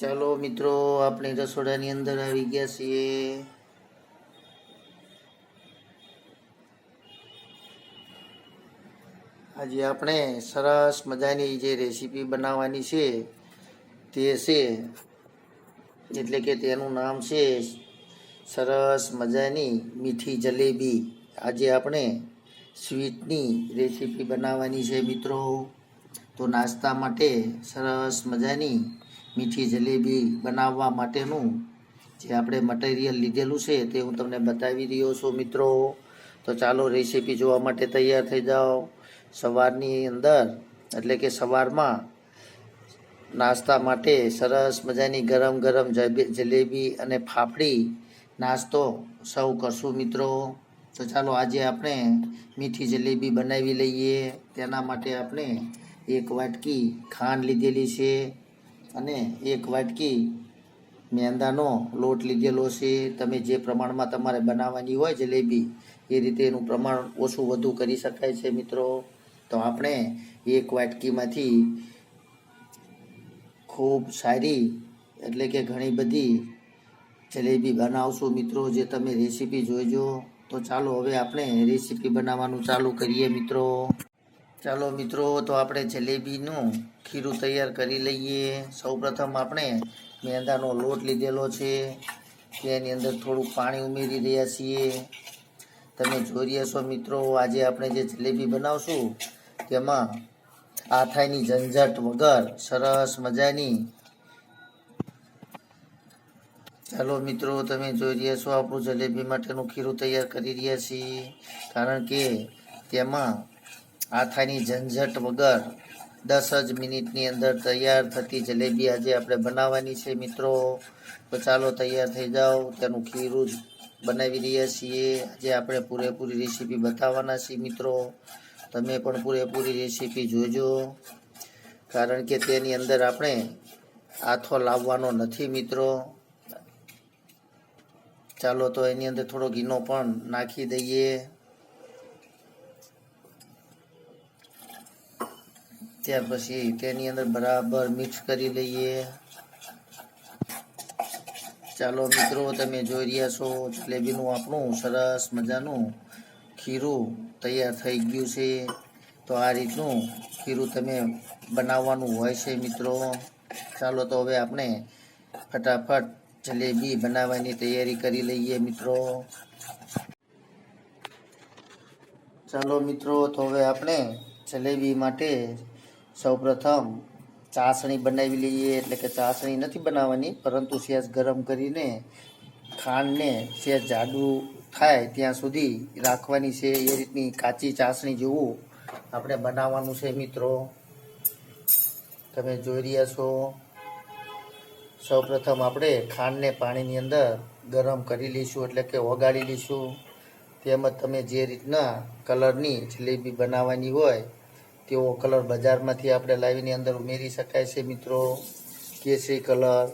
ચાલો મિત્રો, આપણે રસોડાની અંદર આવી ગયા છીએ. આજે આપણે સરસ મજાની જે રેસીપી બનાવવાની છે, તે છે, એટલે કે તેનું નામ છે સરસ મજાની મીઠી જલેબી. આજે આપણે સ્વીટની રેસીપી બનાવવાની છે મિત્રો. તો નાસ્તા માટે સરસ મજાની મીઠી જલેબી બનાવવા માટેનું જે આપણે મટીરિયલ લીધેલું છે તે હું તમને બતાવી રહ્યો છું મિત્રો. તો ચાલો રેસીપી જોવા માટે તૈયાર થઈ જાઓ. સવારની અંદર, એટલે કે સવારમાં નાસ્તા માટે સરસ મજાની ગરમ ગરમ જલેબી અને ફાફડી નાસ્તો સૌ કરશું મિત્રો. તો ચાલો આજે આપણે મીઠી જલેબી બનાવી લઈએ. તેના માટે આપણે એક વાટકી ખાંડ લીધેલી છે. અને એક વાટકી મેંદાનો લોટ લીધેલો છે, તમે જે પ્રમાણમાં તમારે બનાવવાની હોય જલેબી, એ રીતે એનું પ્રમાણ ઓછું વધુ કરી શકાય છે મિત્રો. તો આપણે એક વાટકીમાંથી ખૂબ સારી, એટલે કે ઘણી બધી જલેબી બનાવશું મિત્રો, જે તમે રેસીપી જોઈજો. તો ચાલો હવે આપણે રેસીપી બનાવવાનું ચાલુ કરીએ મિત્રો. ચાલો મિત્રો, તો આપણે જલેબીનું ખીરું તૈયાર કરી લઈએ. સૌપ્રથમ આપણે મેંદાનો લોટ લીધેલો છે. તેની અંદર થોડુંક પાણી ઉમેરી રહ્યા છીએ. તમે જોઈ રહ્યા છો મિત્રો, આજે આપણે જે જલેબી બનાવશું, તેમાં આથાઈની ઝંઝટ વગર સરસ મજાની. ચાલો મિત્રો, તમે જોઈ રહ્યા છો આપણું જલેબી માટેનું ખીરું તૈયાર કરી રહ્યા છીએ. કારણ કે તેમાં આથાની ઝંઝટ વગર દસ જ મિનિટની અંદર તૈયાર થતી જલેબી આજે આપણે બનાવવાની છે મિત્રો. તો ચાલો તૈયાર થઈ જાઓ. તેનું ખીરું બનાવી રહ્યા છીએ. આજે આપણે પૂરેપૂરી રેસીપી બતાવવાના છીએ મિત્રો. તમે પણ પૂરેપૂરી રેસીપી જોજો. કારણ કે તેની અંદર આપણે આથો લાવવાનો નથી મિત્રો. ચાલો તો એની અંદર થોડો ઘીનો પણ નાખી દઈએ. ત્યાર પછી તેની અંદર બરાબર મિક્સ કરી લઈએ. ચાલો મિત્રો, તમે જોઈ રહ્યા છો જલેબીનું આપણું સરસ મજાનું ખીરું તૈયાર થઈ ગયું છે. તો આ રીતનું ખીરું તમે બનાવવાનું હોય છે મિત્રો. ચાલો તો હવે આપણે ફટાફટ જલેબી બનાવવાની તૈયારી કરી લઈએ મિત્રો. ચાલો મિત્રો, તો હવે આપણે જલેબી માટે સૌપ્રથમ ચાસણી બનાવી લઈએ એટલે કે ચાસણી નથી બનાવવાની, પરંતુ સેજ ગરમ કરીને ખાંડને સેજ જાડું થાય ત્યાં સુધી રાખવાની છે. એ રીતની કાચી ચાસણી જેવું આપણે બનાવવાનું છે મિત્રો. તમે જોઈ રહ્યા છો. સૌપ્રથમ આપણે ખાંડને પાણીની અંદર ગરમ કરી લઈશું, એટલે કે ઓગાળી લઈશું. તેમજ તમે જે રીતના કલરની જલેબી બનાવવાની હોય તેવો કલર બજારમાંથી આપણે લાવીને અંદર ઉમેરી શકાય છે મિત્રો. કેસરી કલર,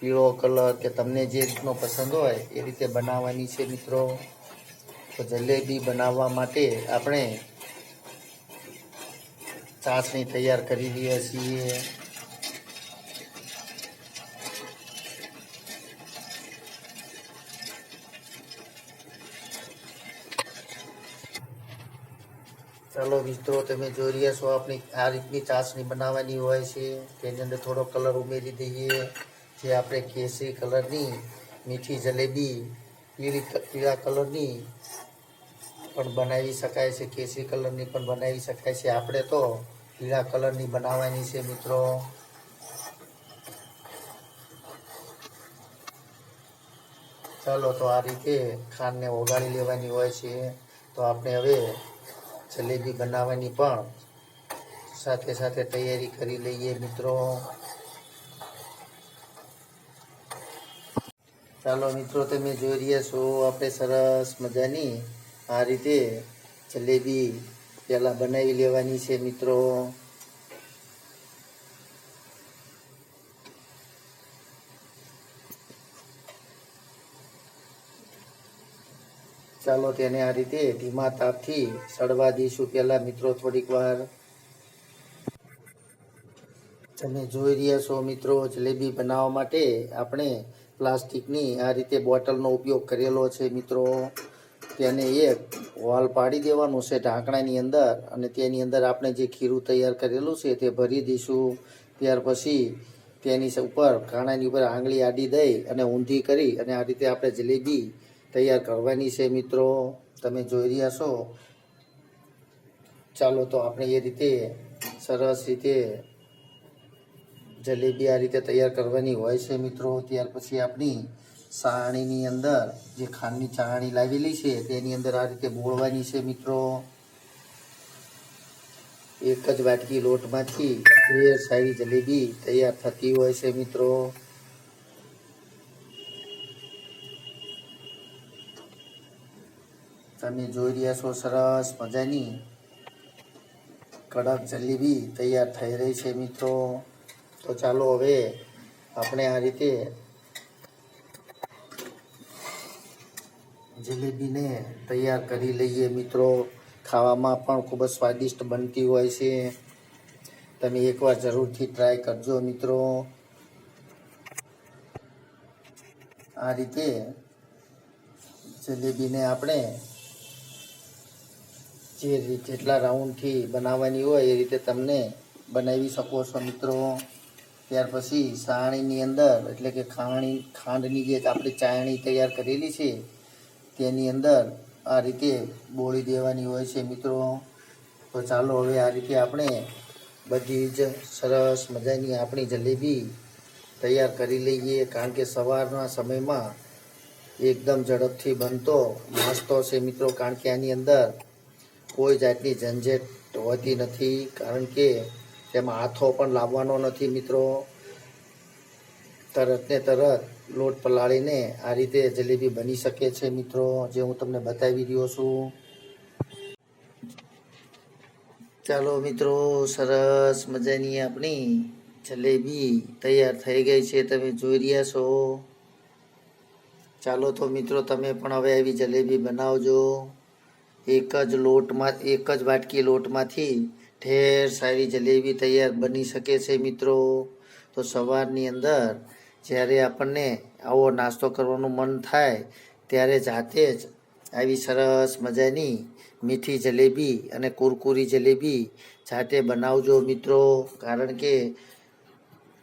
પીળો કલર, કે તમને જે રીતનો પસંદ હોય એ રીતે બનાવવાની છે મિત્રો. તો જલેબી બનાવવા માટે આપણે ચાસણી તૈયાર કરી દઈએ છીએ. ચાલો મિત્રો, તમે જોઈ રહ્યા છો આપણી આ રીતની ચાસણી બનાવવાની હોય છે. તેની અંદર થોડો કલર ઉમેરી દઈએ. જે આપણે કેસરી કલરની મીઠી જલેબી, પીળી પીળા કલરની પણ બનાવી શકાય છે, કેસરી કલરની પણ બનાવી શકાય છે. આપણે તો પીળા કલરની બનાવવાની છે મિત્રો. ચાલો તો આ રીતે ખાંડને ઓગાળી લેવાની હોય છે. તો આપણે હવે જલેબી બનાવવાની પણ સાથે સાથે તૈયારી કરી લઈએ મિત્રો. ચાલો મિત્રો, તમે જોઈ રહ્યા છો, આપણે સરસ મજાની આ રીતે જલેબી પહેલાં બનાવી લેવાની છે મિત્રો. ચાલો તેને આ રીતે ધીમા તાપથી સડવા દઈશું. પહેલાં મિત્રો થોડીક વાર. તમે જોઈ રહ્યા છો મિત્રો જલેબી બનાવવા માટે આપણે પ્લાસ્ટિકની આ રીતે બોટલનો ઉપયોગ કરેલો છે મિત્રો. તેને એક વાલ પાડી દેવાનું છે ઢાંકણાની અંદર અને તેની અંદર આપણે જે ખીરું તૈયાર કરેલું છે તે ભરી દઈશું. ત્યાર પછી તેની ઉપર કાણાની ઉપર આંગળી આડી દઈ અને ઊંધી કરી અને આ રીતે આપણે જલેબી તૈયાર કરવાની છે મિત્રો. તમે જોઈ રહ્યા છો. ચાલો તો આપણે એ રીતે સરસ રીતે જલેબી આ રીતે તૈયાર કરવાની હોય છે મિત્રો. ત્યાર પછી આપણી સાણીની અંદર જે ખાંડની ચાણી લાવેલી છે તેની અંદર આ રીતે બોળવાની છે મિત્રો. એક જ વાટકી લોટમાંથી ઢેર સારી જલેબી તૈયાર થતી હોય છે મિત્રો. તમે જોઈ રહ્યા છો, સરસ મજાની કડક જલેબી તૈયાર થઈ રહી છે મિત્રો. તો ચાલો હવે આપણે આ રીતે જલેબીને તૈયાર કરી લઈએ મિત્રો. ખાવામાં પણ ખૂબ જ સ્વાદિષ્ટ બનતી હોય છે. તમે એકવાર જરૂરથી ટ્રાય કરજો મિત્રો. આ રીતે જલેબીને આપણે જે જેટલા રાઉન્ડથી બનાવવાની હોય એ રીતે તમને બનાવી શકો છો મિત્રો. ત્યાર પછી સાણીની અંદર, એટલે કે ખાણી, ખાંડની જે આપણે ચાયણી તૈયાર કરેલી છે, તેની અંદર આ રીતે બોળી દેવાની હોય છે મિત્રો. તો ચાલો હવે આ રીતે આપણે બધી જ સરસ મજાની આપણી જલેબી તૈયાર કરી લઈએ, કારણ કે સવારના સમયમાં એકદમ ઝડપથી બનતો, નાસ્તો છે મિત્રો, કારણ કે આની અંદર કોઈ જાતની ઝંઝટ હોતી નથી, કારણ કે તેમાં હાથો પણ લાવવાનો નથી મિત્રો. તરત ને તરત લોટ પલાળીને આ રીતે જલેબી બની શકે છે મિત્રો, જે હું તમને બતાવી રહ્યો છું. ચાલો મિત્રો, સરસ મજાની આપણી જલેબી તૈયાર થઈ ગઈ છે, તમે જોઈ રહ્યા છો. ચાલો તો મિત્રો, તમે પણ હવે આવી જલેબી બનાવજો. એક જ લોટમાં એક જ વાટકી લોટમાંથી ઢેર સારી જલેબી તૈયાર બની શકે છે મિત્રો. તો સવારની અંદર જ્યારે આપણને આવો નાસ્તો કરવાનું મન થાય, ત્યારે જાતે જ આવી સરસ મજાની મીઠી જલેબી અને કુરકુરી જલેબી જાતે બનાવજો મિત્રો. કારણ કે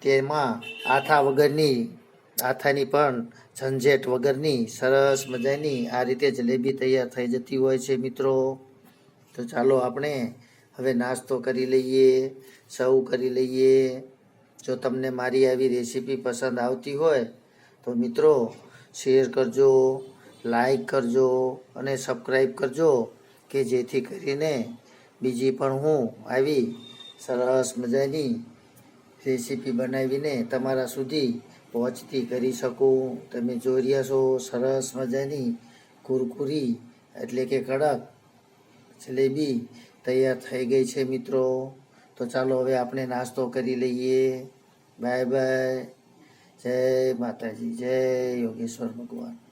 તેમાં આથા વગરની આથાની પણ ઝંઝેટ વગરની સરસ મજાની આ રીતે જલેબી તૈયાર થઈ જતી હોય છે મિત્રો. તો ચાલો આપણે હવે નાસ્તો કરી લઈએ સૌ કરી લઈએ. જો તમને મારી આવી રેસીપી પસંદ આવતી હોય તો મિત્રો, શેર કરજો, લાઈક કરજો અને સબસ્ક્રાઈબ કરજો કે જેથી કરીને બીજી પણ હું આવી સરસ મજાની રેસીપી બનાવીને તમારા સુધી પહોંચતી કરી શકું. તમે જોઈ રહ્યા છો, સરસ મજાની કુરકુરી, એટલે કે કડક જલેબી તૈયાર થઈ ગઈ છે મિત્રો. તો ચાલો હવે આપણે નાસ્તો કરી લઈએ. Bye bye. જય માતાજી, જય યોગેશ્વર ભગવાન.